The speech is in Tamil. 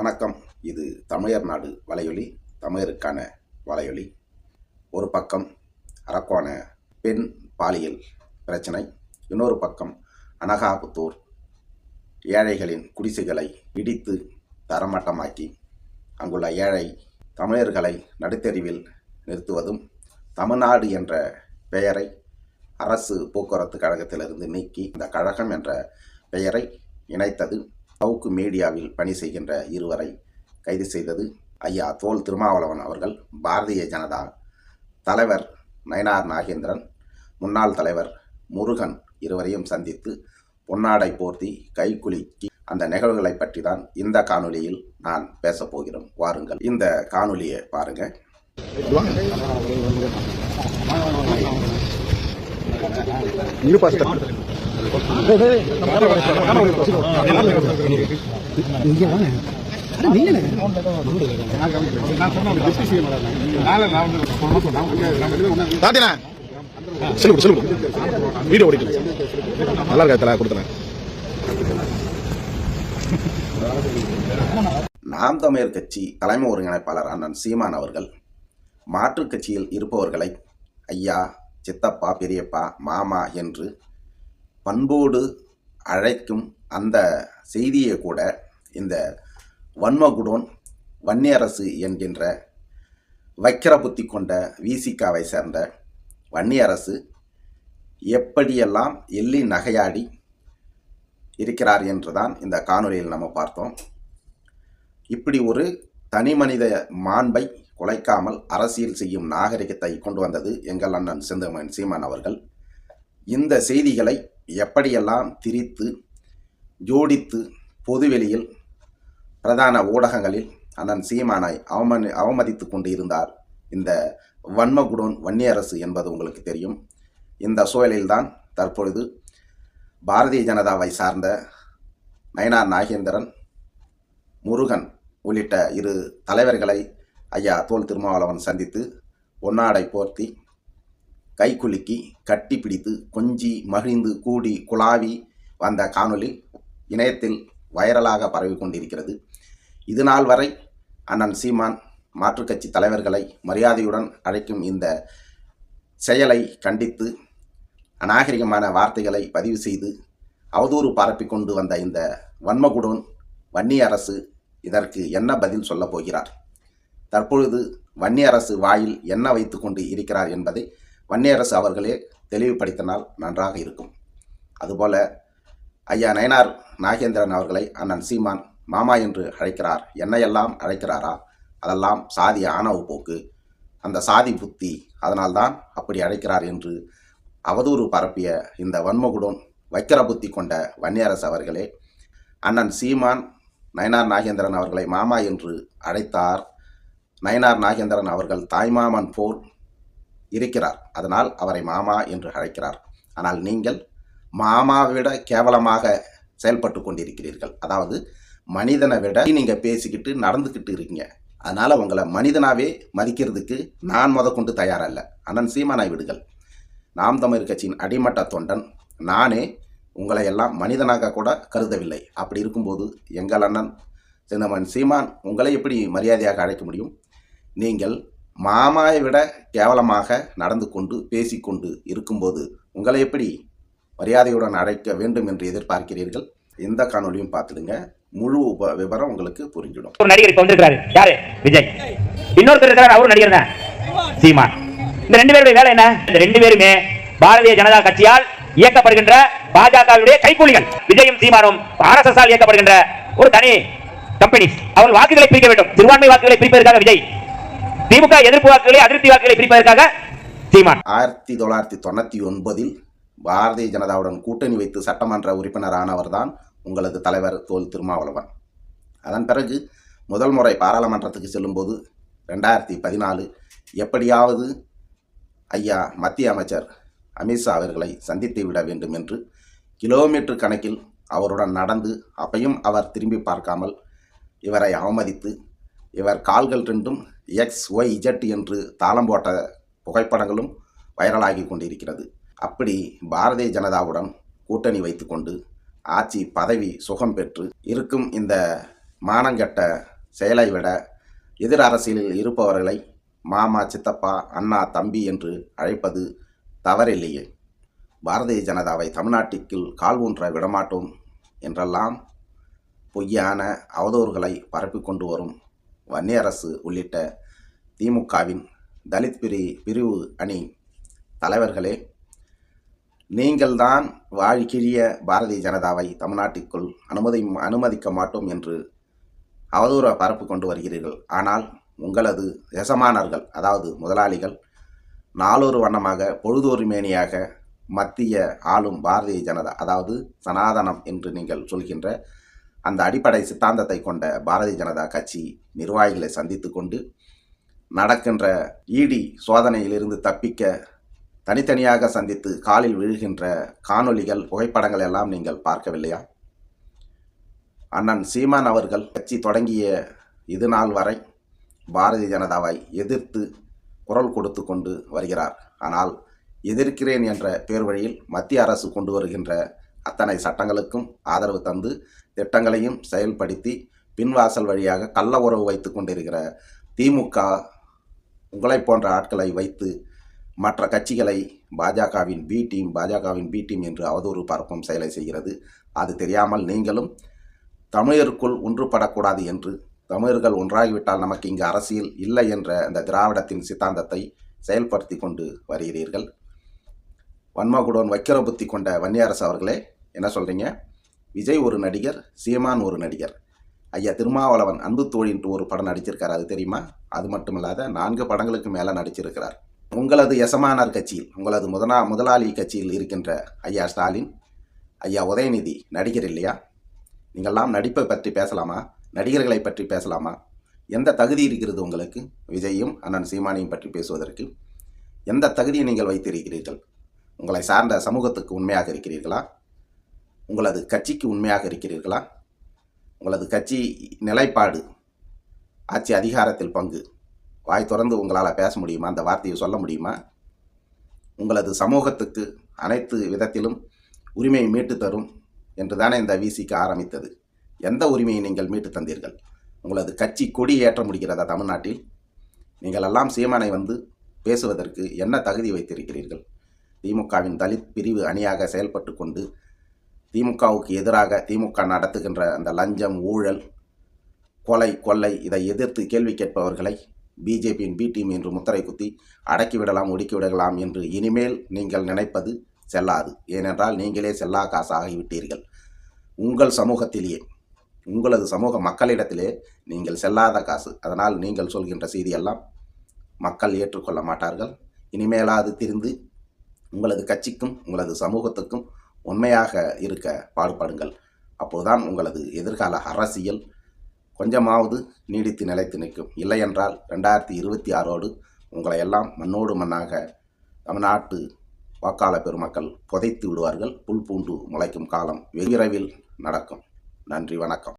வணக்கம். இது தமிழர் நாடு வலையொலி தமிழருக்கான வலையொலி. ஒரு பக்கம் அரக்கோண பெண் பாலியல் பிரச்சனை இன்னொரு பக்கம் அனகாபுத்தூர் ஏழைகளின் குடிசைகளை இடித்து தரமட்டமாக்கி அங்குள்ள ஏழை தமிழர்களை நடுத்தெருவில் நிறுத்துவதும் தமிழ்நாடு என்ற பெயரை அரசு போக்குவரத்து கழகத்திலிருந்து நீக்கி இந்த கழகம் என்ற பெயரை இணைத்தது சவுக்கு மீடியாவில் பணி செய்கின்ற இருவரை கைது செய்தது ஐயா தோல் திருமாவளவன் அவர்கள் பாரதிய ஜனதா தலைவர் நயனார் நாகேந்திரன் முன்னாள் தலைவர் முருகன் இருவரையும் சந்தித்து பொன்னாடை போர்த்தி கைக்குலுக்கி அந்த நிகழ்வுகளை பற்றி தான் இந்த காணொலியில் நான் பேசப் போகிறோம். வாருங்கள் இந்த காணொலியை பாருங்கள் இரு பாஸ்டர் இங்க வாங்க. அட நீங்களே தாத்தினா சொல்லு சொல்லு வீடியோ ஓடிக்கல நல்லா இருக்கா தலா கொடுத்தேன். நாம் தமிழர் கட்சி தலைமை ஒருங்கிணைப்பாளர் அண்ணன் சீமான் அவர்கள் மாற்றுக் கட்சியில் இருப்பவர்களை ஐயா சித்தப்பா பெரியப்பா மாமா என்று பண்போடு அழைக்கும் அந்த செய்தியை கூட இந்த வன்மகுடோன் வன்னியரசு என்கின்ற வைக்கிர புத்தி கொண்ட விசிகாவை சேர்ந்த வன்னியரசு எப்படியெல்லாம் எள்ளி நகையாடி இருக்கிறார் என்றுதான் இந்த காணொலியில் நம்ம பார்த்தோம். இப்படி ஒரு தனி மனித மாண்பை குலைக்காமல் அரசியல் செய்யும் நாகரிகத்தை கொண்டு வந்தது எங்கள் அண்ணன் செந்தமன் சீமான் அவர்கள். இந்த செய்திகளை எப்படியெல்லாம் திரித்து ஜோடித்து பொதுவெளியில் பிரதான ஊடகங்களில் அண்ணன் சீமானை அவமதி அவமதித்து கொண்டு இருந்தார் இந்த வன்மகுடோன் வன்னியரசு என்பது உங்களுக்கு தெரியும். இந்த சூழலில்தான் தற்பொழுது பாரதிய ஜனதாவை சார்ந்த நயனார் நாகேந்திரன் முருகன் உள்ளிட்ட இரு தலைவர்களை ஐயா தோல் திருமாவளவன் சந்தித்து ஒன்னாடை போர்த்தி கைக்குலுக்கி கட்டி பிடித்து கொஞ்சி மகிழ்ந்து கூடி குழாவி வந்த காணொளி இணையத்தில் வைரலாக பரவி கொண்டிருக்கிறது. இது நாள் வரை அண்ணன் சீமான் மாற்றுக் கட்சி தலைவர்களை மரியாதையுடன் அழைக்கும் இந்த செயலை கண்டித்து அநாகரிகமான வார்த்தைகளை பதிவு செய்து அவதூறு பரப்பிக் கொண்டு வந்த இந்த வன்மகுடன் வன்னி அரசு இதற்கு என்ன பதில் சொல்லப் போகிறார்? தற்பொழுது வன்னியரசு வாயில் என்ன வைத்துக்கொண்டு இருக்கிறார் என்பதை வன்னியரசு அவர்களே தெளிவுபடுத்தினால் நன்றாக இருக்கும். அதுபோல ஐயா நயனார் நாகேந்திரன் அவர்களை அண்ணன் சீமான் மாமா என்று அழைக்கிறார். என்னையெல்லாம் அழைக்கிறாரா? அதெல்லாம் சாதி ஆணவ போக்கு. அந்த சாதி புத்தி அதனால்தான் அப்படி அழைக்கிறார் என்று அவதூறு பரப்பிய இந்த வன்மகுடன் வைக்கிர புத்தி கொண்ட வன்னியரசு அவர்களே அண்ணன் சீமான் நயனார் நாகேந்திரன் அவர்களை மாமா என்று அழைத்தார். நயனார் நாகேந்திரன் அவர்கள் தாய்மாமன் போல் இருக்கிறார். அதனால் அவரை மாமா என்று அழைக்கிறார். ஆனால் நீங்கள் மாமாவை விட கேவலமாக செயல்பட்டு கொண்டிருக்கிறீர்கள். அதாவது மனிதனை விட நீங்கள் பேசிக்கிட்டு நடந்துக்கிட்டு இருக்கீங்க. அதனால் உங்களை மனிதனாகவே மதிக்கிறதுக்கு நான் முத கொண்டு தயாரல்ல. அண்ணன் சீமானாய் விடுகள் நாம் தமிழ் கட்சியின் அடிமட்ட தொண்டன். நானே உங்களை எல்லாம் மனிதனாக கூட கருதவில்லை. அப்படி இருக்கும்போது எங்கள் அண்ணன் சின்னமன் சீமான் உங்களை எப்படி மரியாதையாக அழைக்க முடியும்? நீங்கள் மாமாவை விட கேவலமாக நடந்து கொண்டு பேசிக்கொண்டு இருக்கும்போது உங்களை எப்படி மரியாதையுடன் அழைக்க வேண்டும் என்று எதிர்பார்க்கிறீர்கள்? இந்த காணொலியும் பார்த்துடுங்க. முழு உப- விவரம் உங்களுக்கு புரிஞ்சிடும். ஒரு நடிகர் இப்ப வந்திருக்காரு யாரு? விஜய். இன்னொருத்தர் இருக்கிறார். அவரும் நடிகர் தான்? சீமான். இந்த ரெண்டு பேருடைய வேலை என்ன? இந்த ரெண்டு பேருமே பாரதிய ஜனதா கட்சியால் இயக்கப்படுகின்ற பாஜகவுடைய கைக்கூலிகள் விஜயும் சீமானும் ஆர்எஸ்எஸ் ஆல் இயக்கப்படுகின்ற ஒரு தனி கம்பெனி அவர்கள் வாக்குகளை பிரிக்க வேண்டும். சிறுபான்மை வாக்குகளை பிரிப்பதற்காக விஜய் திமுக எதிர்ப்பு வாக்குகளை அதிருப்தி வாக்குகளை பிரிப்பதற்காக சீமான். ஆயிரத்தி தொள்ளாயிரத்தி தொண்ணூற்றி ஒன்பதில் பாரதிய ஜனதாவுடன் கூட்டணி வைத்து சட்டமன்ற உறுப்பினரானவர் தான் உங்களது தலைவர் தோல் திருமாவளவன். அதன் பிறகு முதல் முறை பாராளுமன்றத்துக்கு செல்லும்போது ரெண்டாயிரத்தி பதினாலு எப்படியாவது ஐயா மத்திய அமைச்சர் அமித்ஷா அவர்களை சந்தித்து விட வேண்டும் என்று கிலோமீட்டர் கணக்கில் அவருடன் நடந்து அப்பையும் அவர் திரும்பி பார்க்காமல் இவரை அவமதித்து இவர் கால்கள் ரெண்டும் எக்ஸ் ஒய் ஜெட் என்று தாளம் போட்ட புகைப்படங்களும் வைரலாகி கொண்டிருக்கிறது. அப்படி பாரதிய ஜனதாவுடன் கூட்டணி வைத்துக்கொண்டு ஆட்சி பதவி சுகம் பெற்று இருக்கும் இந்த மானங்கெட்ட செயலை விட எதிர் அரசியலில் இருப்பவர்களை மாமா சித்தப்பா அண்ணா தம்பி என்று அழைப்பது தவறில்லையே. பாரதிய ஜனதாவை தமிழ்நாட்டிற்குள் கால் ஊன்ற விடமாட்டோம் என்றெல்லாம் பொய்யான அவதூறுகளை பரப்பிக்கொண்டு வரும் வன்னியரசு உள்ளிட்ட திமுகவின் தலித் பிரி பிரிவு அணி தலைவர்களே நீங்கள்தான் வாழ்கிழிய பாரதிய ஜனதாவை தமிழ்நாட்டிற்குள் அனுமதி அனுமதிக்க மாட்டோம் என்று அவதூற பரப்பு கொண்டு வருகிறீர்கள். ஆனால் உங்களது எசமானர்கள் அதாவது முதலாளிகள் நாளொரு வண்ணமாக பொழுதொரு மேனியாக மத்திய ஆளும் பாரதிய ஜனதா அதாவது சனாதனம் என்று நீங்கள் சொல்கின்ற அந்த அடிப்படை சித்தாந்தத்தை கொண்ட பாரதிய ஜனதா கட்சி நிர்வாகிகளை சந்தித்து கொண்டு நடக்கின்ற இடி சோதனையிலிருந்து தப்பிக்க தனித்தனியாக சந்தித்து காலில் விழுகின்ற காணொளிகள் புகைப்படங்கள் எல்லாம் நீங்கள் பார்க்கவில்லையா? அண்ணன் சீமான் அவர்கள் கட்சி தொடங்கிய இது நாள் வரை பாரதிய ஜனதாவை எதிர்த்து குரல் கொடுத்து கொண்டு வருகிறார். ஆனால் எதிர்க்கிறேன் என்ற பேர் வழியில் மத்திய அரசு கொண்டு வருகின்ற அத்தனை சட்டங்களுக்கும் ஆதரவு தந்து திட்டங்களையும் செயல்படுத்தி பின்வாசல் வழியாக கள்ள உறவு வைத்து கொண்டிருக்கிற திமுக உங்களைப் போன்ற ஆட்களை வைத்து மற்ற கட்சிகளை பாஜகவின் பி டீம் பாஜகவின் பி டீம் என்று அவதூறு பரப்பும் செயலை செய்கிறது. அது தெரியாமல் நீங்களும் தமிழருக்குள் ஒன்றுபடக்கூடாது என்று தமிழர்கள் ஒன்றாகிவிட்டால் நமக்கு இங்கு அரசியல் இல்லை என்ற அந்த திராவிடத்தின் சித்தாந்தத்தை செயல்படுத்தி கொண்டு வருகிறீர்கள். வன்மகுடோன் வைக்கிர புத்தி கொண்ட வன்னியரசு அவர்களே என்ன சொல்கிறீங்க விஜய் ஒரு நடிகர் சீமான் ஒரு நடிகர். ஐயா திருமாவளவன் அன்பு தோழின்ட்டு ஒரு படம் நடிச்சிருக்கார் அது தெரியுமா? அது மட்டும் இல்லாத நான்கு படங்களுக்கு மேலே நடிச்சிருக்கிறார். உங்களது எசமானார் கட்சியில் உங்களது முதனா முதலாளி கட்சியில் இருக்கின்ற ஐயா ஸ்டாலின் ஐயா உதயநிதி நடிகர் இல்லையா? நீங்கள்லாம் நடிப்பை பற்றி பேசலாமா? நடிகர்களை பற்றி பேசலாமா? எந்த தகுதி இருக்கிறது உங்களுக்கு? விஜயும் அண்ணன் சீமானையும் பற்றி பேசுவதற்கு எந்த தகுதியை நீங்கள் வைத்திருக்கிறீர்கள்? உங்களை சார்ந்த சமூகத்துக்கு உண்மையாக இருக்கிறீர்களா? உங்களது கட்சிக்கு உண்மையாக இருக்கிறீர்களா? உங்களது கட்சி நிலைப்பாடு ஆட்சி அதிகாரத்தில் பங்கு வாய் திறந்து உங்களால் பேச முடியுமா? அந்த வார்த்தையை சொல்ல முடியுமா? உங்களது சமூகத்துக்கு அனைத்து விதத்திலும் உரிமையை மீட்டு தரும் என்று தானே இந்த விசிக்கு ஆரம்பித்தது. எந்த உரிமையை நீங்கள் மீட்டு தந்தீர்கள்? உங்களது கட்சி கொடி ஏற்ற முடிகிறதா தமிழ்நாட்டில்? நீங்கள் எல்லாம் சீமானை வந்து பேசுவதற்கு என்ன தகுதி வைத்திருக்கிறீர்கள்? திமுகவின் தலித் பிரிவு அணியாக செயல்பட்டு கொண்டு திமுகவுக்கு எதிராக திமுக நடத்துகின்ற அந்த லஞ்சம் ஊழல் கொலை கொள்ளை இதை எதிர்த்து கேள்வி கேட்பவர்களை பிஜேபியின் பி டீம் என்று முத்திரை குத்தி அடக்கிவிடலாம் ஒடுக்கிவிடலாம் என்று இனிமேல் நீங்கள் நினைப்பது செல்லாது. ஏனென்றால் நீங்களே செல்லா காசாகிவிட்டீர்கள். உங்கள் சமூகத்திலேயே உங்களது சமூக மக்களிடத்திலே நீங்கள் செல்லாத காசு. அதனால் நீங்கள் சொல்கின்ற செய்தியெல்லாம் மக்கள் ஏற்றுக்கொள்ள மாட்டார்கள். இனிமேலாது திரிந்து உங்களது கட்சிக்கும் உங்களது சமூகத்துக்கும் உண்மையாக இருக்க பாடுபடுங்கள். அப்போதுதான் உங்களது எதிர்கால அரசியல் கொஞ்சமாவது நீடித்து நிலைத்து நிற்கும். இல்லையென்றால் ரெண்டாயிரத்தி இருபத்தி ஆறோடு உங்களை எல்லாம் மண்ணோடு மண்ணாக தமிழ்நாட்டு வாக்காள பெருமக்கள் புதைத்து விடுவார்கள். புல் பூண்டு முளைக்கும் காலம் வெகு நடக்கும். நன்றி வணக்கம்.